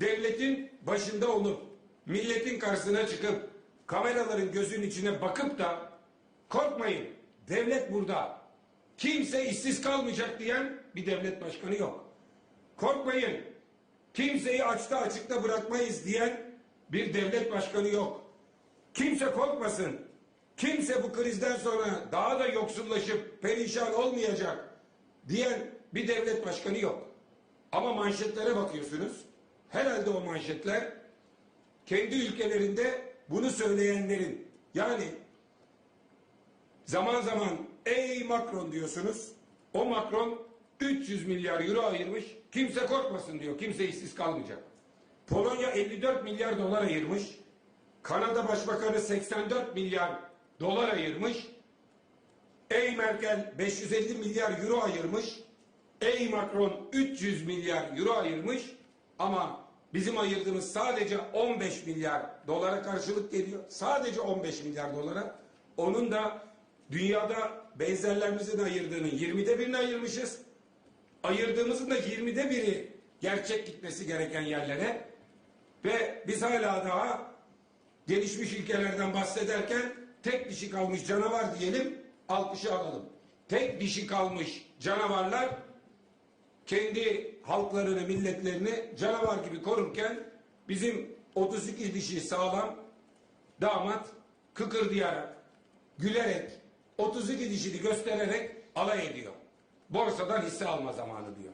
devletin başında olup milletin karşısına çıkıp kameraların gözünün içine bakıp da korkmayın devlet burada kimse işsiz kalmayacak diyen bir devlet başkanı yok. Korkmayın kimseyi açta açıkta bırakmayız diyen bir devlet başkanı yok. Kimse korkmasın. Kimse bu krizden sonra daha da yoksullaşıp perişan olmayacak diyen bir devlet başkanı yok. Ama manşetlere bakıyorsunuz. Herhalde o manşetler kendi ülkelerinde bunu söyleyenlerin yani zaman zaman ey Macron diyorsunuz. O Macron 300 milyar euro ayırmış. Kimse korkmasın diyor. Kimse işsiz kalmayacak. Polonya 54 milyar dolar ayırmış. Kanada Başbakanı 84 milyar dolar ayırmış. Ey Merkel 550 milyar euro ayırmış. Ey Macron 300 milyar euro ayırmış. Ama bizim ayırdığımız sadece 15 milyar dolara karşılık geliyor. Sadece 15 milyar dolara. Onun da dünyada benzerlerimizin ayırdığının 20'de birini ayırmışız. Ayırdığımızın da 20'de biri gerçek gitmesi gereken yerlere. Ve biz hala daha gelişmiş ülkelerden bahsederken tek dişi kalmış canavar diyelim, alkışı alalım. Tek dişi kalmış canavarlar kendi halklarını, milletlerini canavar gibi korurken bizim 32 dişi sağlam damat kıkırdayarak, gülerek, 32 dişini göstererek alay ediyor. Borsadan hisse alma zamanı diyor.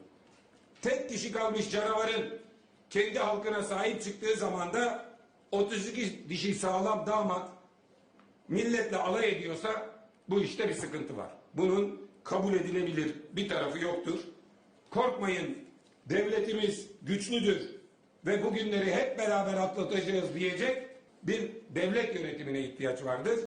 Tek kişi kalmış canavarın kendi halkına sahip çıktığı zaman da 32 dişi sağlam damat milletle alay ediyorsa bu işte bir sıkıntı var. Bunun kabul edilebilir bir tarafı yoktur. Korkmayın devletimiz güçlüdür ve bugünleri hep beraber atlatacağız diyecek bir devlet yönetimine ihtiyaç vardır.